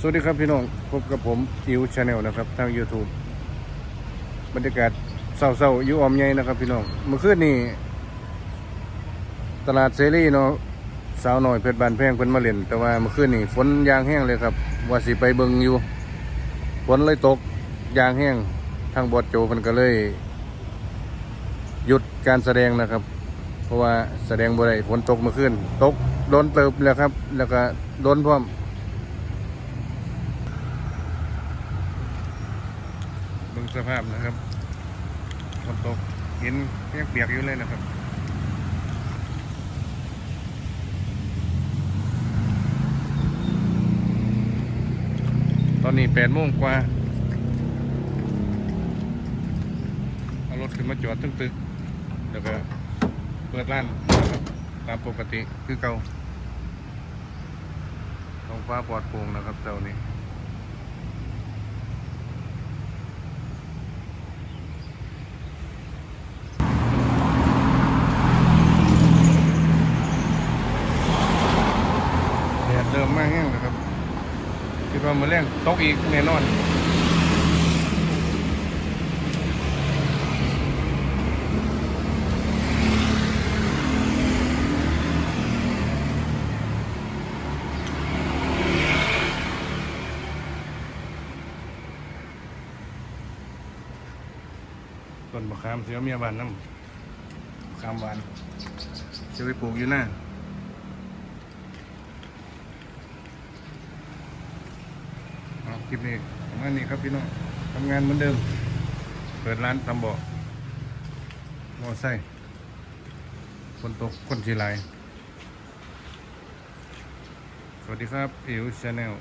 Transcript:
สวัสดีครับพี่น้องพบกับผมอิวชาแนลนะครับ ทาง YouTube บรรยากาศเศร้าๆอยู่ออมใหญ่นะครับพี่น้องเมื่อคืนนี้ตลาดเซรีเนาะสาวหน่อยเพชรบานแพงเพิ่นมาเล่นแต่ว่าเมื่อคืนนี้ฝนยางแห้งเลยครับ ว่าสิไปเบิงอยู่ฝนเลยตกยางแห้งทางบอดโจเพิ่นก็เลย หยุดการแสดงนะครับ เพราะว่าแสดงบ่ได้ฝนตกเมื่อคืนตกโดนเติบแล้วครับ แล้วก็โดนพร้อม บิ่งสภาพนะครับฝนตกเห็นยังเปียกอยู่เลยนะครับตอนนี้แปดโมงกว่าเอารถขึ้นมาจอดตึ้งตึกแล้วก็เปิดร้านนะครับตามปกติคือเก่าท้องฟ้าปลอดโปร่งนะครับเจ้านี้ เริ่มมากแห้งแล้วครับคิดว่ามือแรงตกอีกแน่นอนต้นมะขามเสียวเมียบานน้ำมะขามหวานจะไปปลูกอยู่หน้า เอา คลิปนี้ประมาณนี้ครับพี่น้องทำงานเหมือนเดิม เปิดร้านตำบ่อมอไซค์คนตกคนชีไหลสวัสดีครับอิวชาแนล